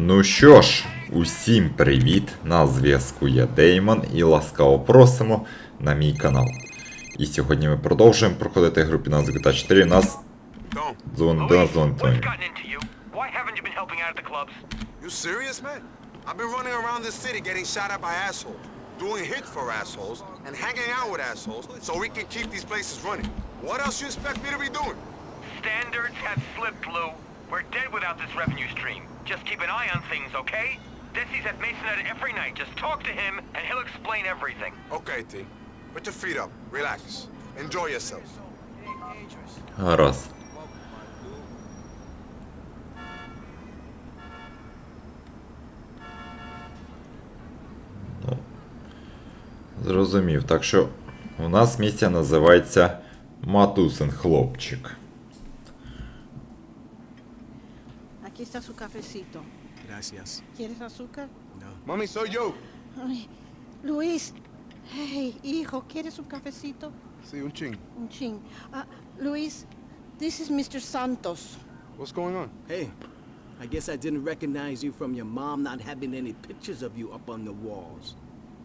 Ну що ж, усім привіт! На зв'язку я Деймон і ласкаво просимо на мій канал. І сьогодні ми продовжуємо проходити гру під назвою GTA 4. Нас дзвонить до нас дзвонить. You serious, man? I've been running around this city getting shot at by assholes, doing hits for assholes, and hanging out with assholes so we can keep these places running. What else you expect me to be doing? Standards have slipped, Lou. We're dead without this revenue stream. Just keep an eye on things, okay? Desi's at Masonette every night. Just talk to him, and he'll explain everything. Okay, T. Put your feet up. Relax. Enjoy yourself. Гаразд. Ну, Зрозумів. Так що у нас місія називається Матусин хлопчик. Está su cafecito. Gracias. ¿Quieres azúcar? No. Mommy, soy yo. Ay, Luis. Hey, hijo, ¿quieres un cafecito? Sí, un ching. Un chin. Ah, Luis, this is Mr. Santos. What's going on? Hey, I guess I didn't recognize you from your mom not having any pictures of you up on the walls.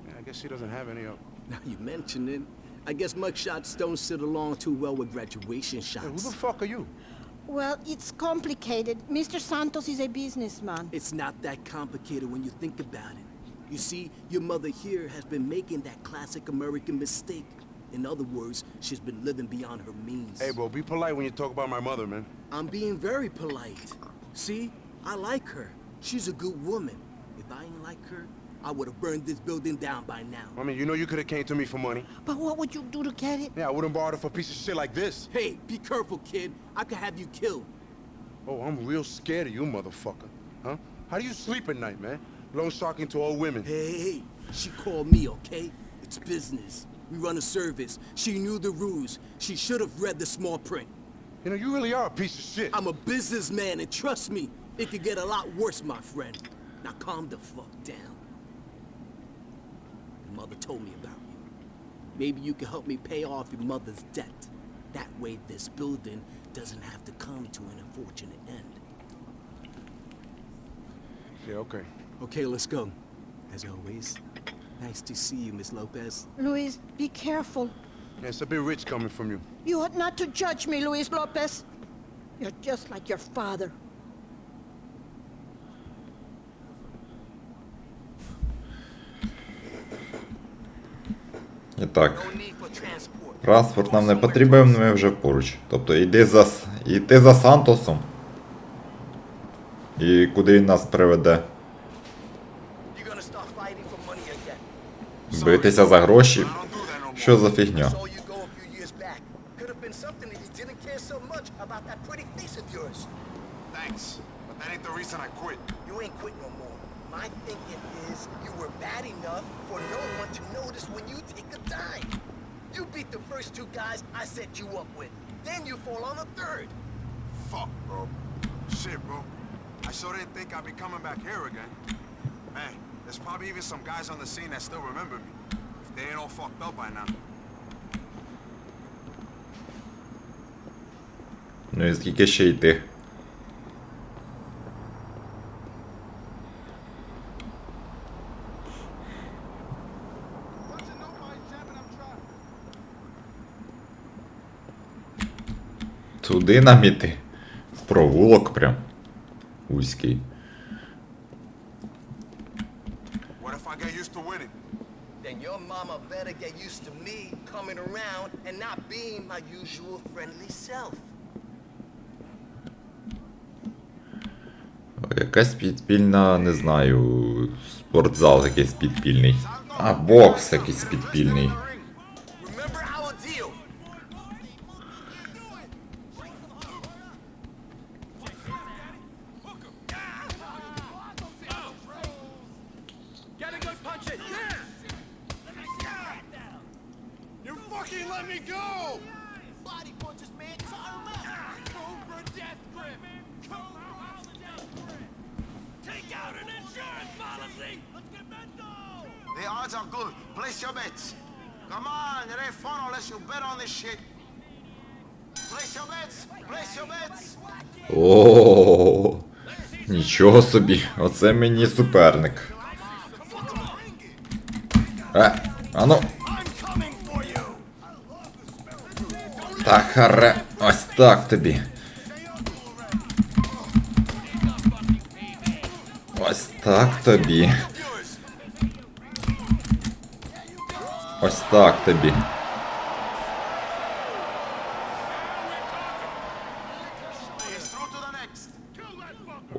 Yeah, I guess she doesn't have any up. Now you mention it. I guess mugshots don't sit along too well with graduation Hey, who the fuck are you? Well, it's complicated. Mr. Santos is a businessman. It's not that complicated when you think about it. You see, your mother here has been making that classic American mistake. In other words, she's been living beyond her means. Hey, bro, be polite when you talk about my mother, man. I'm being very polite. See, I like her. She's a good woman. If I ain't like her, I would have burned this building down by now. I mean, you know you could have came to me for money. But what would you do to get it? Yeah, I wouldn't borrow it for a piece of shit like this. Hey, be careful, kid. I could have you killed. Oh, I'm real scared of you, motherfucker. Huh? How do you sleep at night, man? Loan sharking to old women. Hey, hey, hey, she called me, okay? It's business. We run a service. She knew the rules. She should have read the small print. You know, you really are a piece of shit. I'm a businessman, and trust me, it could get a lot worse, my friend. Now calm the fuck down. Your mother told me about you. Maybe you can help me pay off your mother's debt. That way this building doesn't have to come to an unfortunate end. Yeah, okay. Okay, let's go. As always, nice to see you, Miss Lopez. Luis, be careful. Yeah, it's a bit rich coming from you. You ought not to judge me, Luis Lopez. You're just like your father. І так, транспорт нам не потрібен, ми вже поруч. Тобто йди за, йти за Сантосом. І куди він нас приведе? Битися за гроші? Що за фігня? My thinking is you were bad enough for no one to notice when you time. You beat the first two guys I set you up with. Then you fall on the third. Fuck, bro. Shit, bro. I sure didn't think I'd be coming back here again. Man, there's probably even some guys on the scene that still remember me. If they ain't all fucked up by now. No, ezdik işeydi. And not being my usual friendly self. Якась підпільна, не знаю, спортзал якийсь підпільний. А, бокс якийсь підпільний. Let me go! Body punches, man. Tire him out. Cobra Death Grip! Cobra Death Grip! Take out an insurance policy! Let's get mental! The odds are good. Place your bets. Come on, it ain't fun unless you bet on this shit. Place your bets. Place your bets. О, Нічого собі, оце мені суперник. Е, ану. Та харе, ось так тобі. Ось так тобі. Ось так тобі.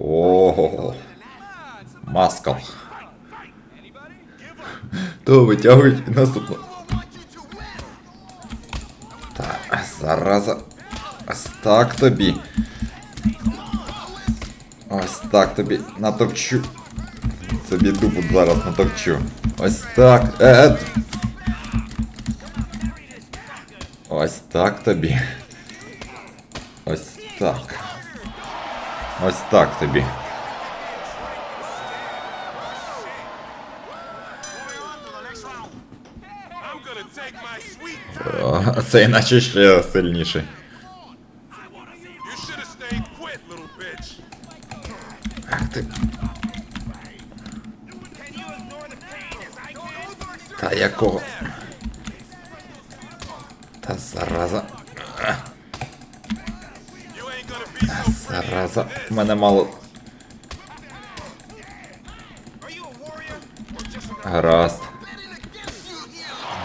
Ого. Маскал. То витягують наступно. зараза. Ось так тобі. Ось так тобі натовчу. Собі дупу зараз натовчу. Ось так. Е, е. Ось так тобі. Ось так. Ось так тобі. О, це іначе ще сильніший. Ах ти. Та якого? Та зараза. Pretty Зараза. Мене мало. Гаразд.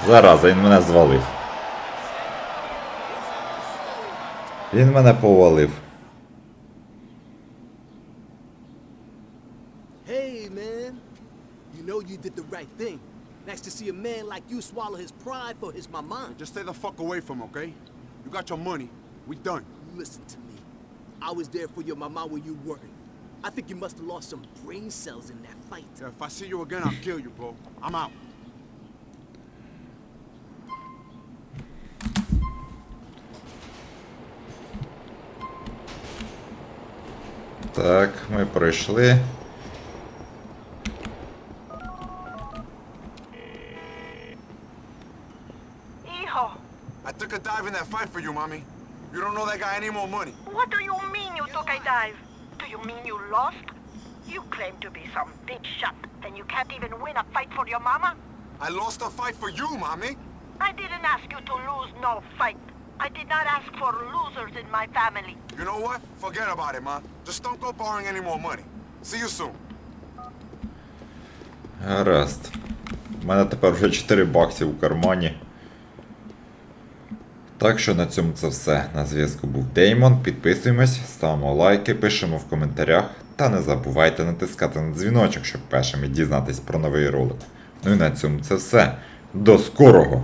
Зараза, він мене звалив. Він мене повалив. Hey, man. You know you did the right thing. Nice to see a man like you swallow his pride for his mama. Just stay the fuck away from him, okay? You got your money. We done. Listen to me. I was there for your mama when you weren't. I think you must have lost some brain cells in that fight. Yeah, if I see you again, I'll kill you, bro. I'm out. Так, ми пройшли. Hijo, I took a dive in that fight for you, mommy. You don't know that guy any more money. what do you mean you took a dive? Do you mean you lost? You claim to be some big shot, and you can't even win a fight for your mama? I lost a fight for you, mommy. I didn't ask you to lose no fight. I did not ask for losers in my family. You know what? Forget about it, ma. Just don't go borrowing any more money. See you soon. Гаразд. У мене тепер вже 4 бакси у кармані. Так що на цьому це все. На зв'язку був Деймон. Підписуємось, ставимо лайки, пишемо в коментарях. Та не забувайте натискати на дзвіночок, щоб першими дізнатись про новий ролик. Ну і на цьому це все. До скорого!